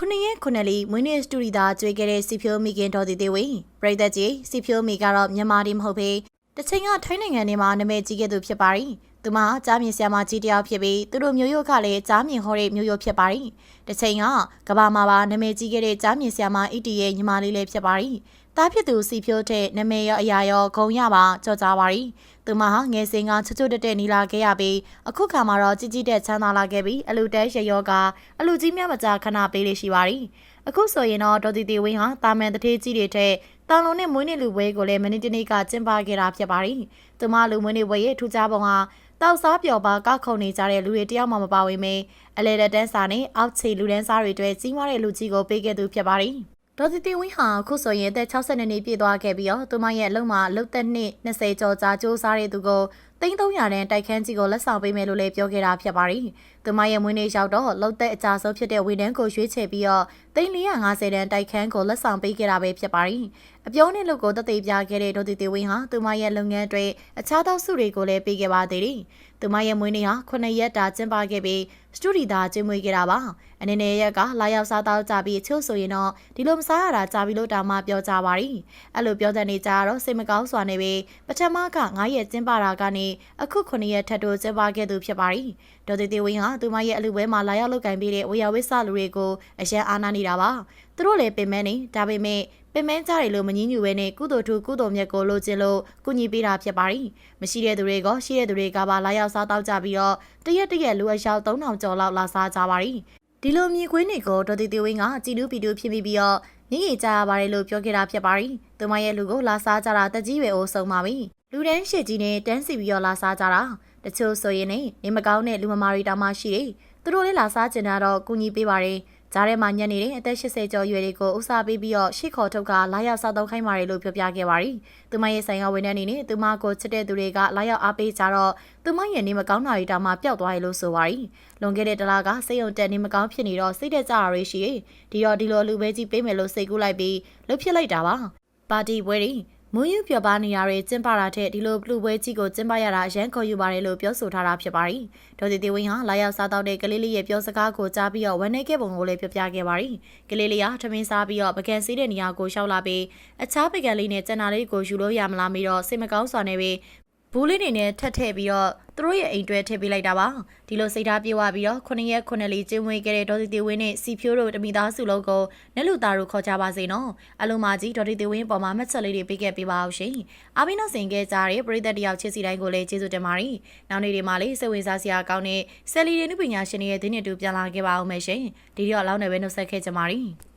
ခုနှစ်ရက်ခုနှစ်လီမွေးနေ့စတူဒီသာကျွေးခဲ့တဲ့စီဖြိုးမိခင်တော်တီသေးဝင်းပရိသတ်ကြီးစီဖြိုးမိကတော့မြန်မာတီမဟုတ်ပေတစ်ချိန်ကထိုင်းနိုင်ငံထဲမှာနာမည်ကြီးခဲ့သူဖြစ်ပါရီ သူမကြားမြင်ဆရာမကြီးတယောက်ဖြစ်ပြီးသူတို့မျိုးရိုးကလည်းကြားမြင်ဟောတဲ့မျိုးရိုးဖြစ်ပါရီတစ်ချိန်ကကဘာမှာပါနာမည်ကြီးခဲ့တဲ့ကြားမြင်ဆရာမအီတီရဲ့ညီမလေးလေးဖြစ်ပါရီတားဖြစ်သူစီဖြိုးတဲ့နာမည်ရောအရာရောဂုံရပါကြော်ကြားပါရီသူမဟာငယ်စဉ်ကချွတ်ချွတ်တက်တက်နီလာခဲ့ရပြီးအခုခါမှာတော့ကြီးကြီးတက်ချမ်းသာလာခဲ့ပြီးအလူတဲရရောကအလူကြီးများမကြာခဏပေးလေးရှိပါရီ အခုဆိုရင်တော့ဒေါ်တီတီဝင်းဟာတာမန်တထေးကြီးတွေထက်တန်လုံးနဲ့မွေးနေ့လူပွဲကိုလည်းမနေ့တနေ့ကကျင်းပခဲ့တာဖြစ်ပါရီသူမလူမွေးနေ့ပွဲရဲ့ထူးခြားပုံဟာတောက်စားပျော်ပါကောက်ခုံနေကြတဲ့လူတွေတယောက်မှမပါဝင်မေအလဲလက်တန်းစာနဲ့အောက်ခြေလူတန်းစားတွေအတွက်ကြီးမားတဲ့လူကြီးကိုပေးခဲ့သူဖြစ်ပါရီ ဒေါ်တီတီဝင်းဟာအခုဆိုရင်အသက်62နှစ်ပြည့်သွားခဲ့ပြီးတော့သူမရဲ့အလုံးမှာလှုပ်သက်နှစ်20ကျော်ကြာစူးစမ်းတဲ့သူကိုသိန်း300တန်းတိုက်ခန်းကြီးကိုလက်ဆောင်ပေးမယ်လို့လည်းပြောခဲ့တာဖြစ်ပါရီ။သူမရဲ့မွေးနေ့ရောက်တော့လှုပ်သက်အကြဆုံးဖြစ်တဲ့ဝေဒန်းကိုရွေးချယ်ပြီးတော့သိန်း450တန်းတိုက်ခန်းကိုလက်ဆောင်ပေးခဲ့တာပဲဖြစ်ပါရီ။ အပြောနဲ့လို့ကိုတသိပြခဲ့တဲ့ဒေါ်တီတီဝင်းဟာသူမရဲ့လုပ်ငန်းတွေအခြားသောစုတွေကိုလည်းပေးခဲ့ပါသေးတယ်။သူမရဲ့မွေးနေ့ဟာ9ရက်တာကျင်းပခဲ့ပြီးစတူဒီတာကျင်းမွေးခဲ့တာပါ။အနေနဲ့ရက်ကလာရောက်စားတော့ကြပြီးချို့ဆိုရင်တော့ဒီလိုမစားရတာကြာပြီလို့တာမပြောကြပါရီ။အဲ့လိုပြောတဲ့နေကြတော့စိတ်မကောင်းစွာနဲ့ပဲပထမက9ရက်ကျင်းပတာကနေအခု9ရက်ထပ်တိုးကျင်းပခဲ့သူဖြစ်ပါရီ။ဒေါ်တီတီဝင်းဟာသူမရဲ့အလူပွဲမှာလာရောက်လုပ်ကင်ပေးတဲ့ဝေယဝိဆလူတွေကိုအရန်အားနာနေတာပါ။သူတို့လည်းပင်မနေဒါပေမဲ့ပ င်မကြတယ်လို့မငင်းညူပဲနဲ့ကုသိုလ်ထူကုသိုလ်မြတ်ကိုလိုချင်လို့ကုညီပေးတာဖြစ်ပါရီမရှိတဲ့သူတွေကရှိတဲ့သူတွေကပါလာရောက်စားတောက်ကြပြီးတော့တရက်တရက်လူအယောက်3000ကျော်လောက်လာစားကြပါရီဒီလိုမြေခွေးနေကိုဒေါ်တီတီဝင်းကကြည်လူပီတူဖြစ်ပြီးပြီးတော့နေရကြရပါတယ်လို့ပြောခဲ့တာဖြစ်ပါရီသူမရဲ့လူကိုလာစားကြတာတက်ကြီးပဲအိုးဆုံးပါပြီလူတန်းရှစ်ကြီးနဲ့တန်းစီပြီးတော့လာစားကြတာတချို့ဆိုရင်နေမကောင်းတဲ့လူမမာတွေတောင်မှရှိတယ်သူတို့လည်းလာစားကျင်တာတော့ကုညီပေးပါတယ် ကြားထဲမှာညနေတဲ့အသက်80ကျော်ရွယ်တွေကိုဥစားပေးပြီးတော့ရှေ့ခေါ်ထုတ်ကလာရောက်စားသုံးခိုင်းပါတယ်လို့ပြောပြခဲ့ပါရီ။သူမရဲ့ဆိုင်ကဝန်ထမ်းအနေနဲ့သူမကိုချစ်တဲ့သူတွေကလာရောက်အားပေးကြတော့သူမရဲ့နေမကောင်းတာတွေတောင်မှပျောက်သွားရလို့ဆိုပါရီ။လွန်ခဲ့တဲ့တလားကစိတ်ယုံတက်နေမကောင်းဖြစ်နေတော့စိတ်တက်ကြရရှိရ။ဒီတော့ဒီလိုလူပဲကြီးပေးမယ်လို့စိတ်ကူးလိုက်ပြီးလှုပ်ဖြစ်လိုက်တာပါ။ပါတီပွဲတွေ မွေးယူပြပနေရတဲ့ကျင်းပတာတဲ့ဒီလိုပလူပွဲကြီးကိုကျင်းပရတာအရန်ခေါ်ယူပါတယ်လို့ပြောဆိုထားတာဖြစ်ပါတယ်။ဒေါ်တီတီဝင်းဟာလာရောက်စားတော့တဲ့ကလေးလေးရဲ့ပြောစကားကိုကြားပြီးတော့ဝမ်းနည်းခဲ့ပုံကိုလည်းပြောပြခဲ့ပါတယ်။ကလေးလေးကထမင်းစားပြီးတော့ပကံစီးတဲ့နေရာကိုရှောက်လာပြီးအခြားပကံလေးနဲ့ကျန်တာလေးကိုယူလို့ရမလားမေးတော့စိတ်မကောင်းစွာနဲ့ပဲ ဘူးလေးတွေနဲ့ထပ်ထည့်ပြီးတော့သူတို့ရဲ့အိမ်တွဲထည့်ပေးလိုက်တာပါဒီလိုစိတ်ထားပြေဝပြီးတော့9ရက်9လီကျင်းဝေးခဲ့တဲ့ဒေါ်တီတီဝင်းနဲ့စီဖြိုးတို့တမိသားစုလုံးကိုနက်လူသားတို့ခေါ်ကြပါစေနော်အလုံးမကြီးဒေါ်တီတီဝင်းပေါ်မှာမှတ်ချက်လေးတွေပေးခဲ့ပေးပါအောင်ရှင်အားပြီးနောက်ဆင်ခဲ့ကြတဲ့ပရိသတ်တယောက်ချစ်စီတိုင်းကိုလည်းကျေးဇူးတင်ပါတယ်နောက်နေ့ဒီမှာလေးစိတ်ဝင်စားစရာကောင်းတဲ့ဆယ်လီတွေနုပညာရှင်တွေရဲ့ဒင်းနဲ့တူပြန်လာခဲ့ပါအောင်မယ်ရှင်ဒီတော့အလောင်းနဲ့ပဲနှုတ်ဆက်ခဲ့ကြပါမယ်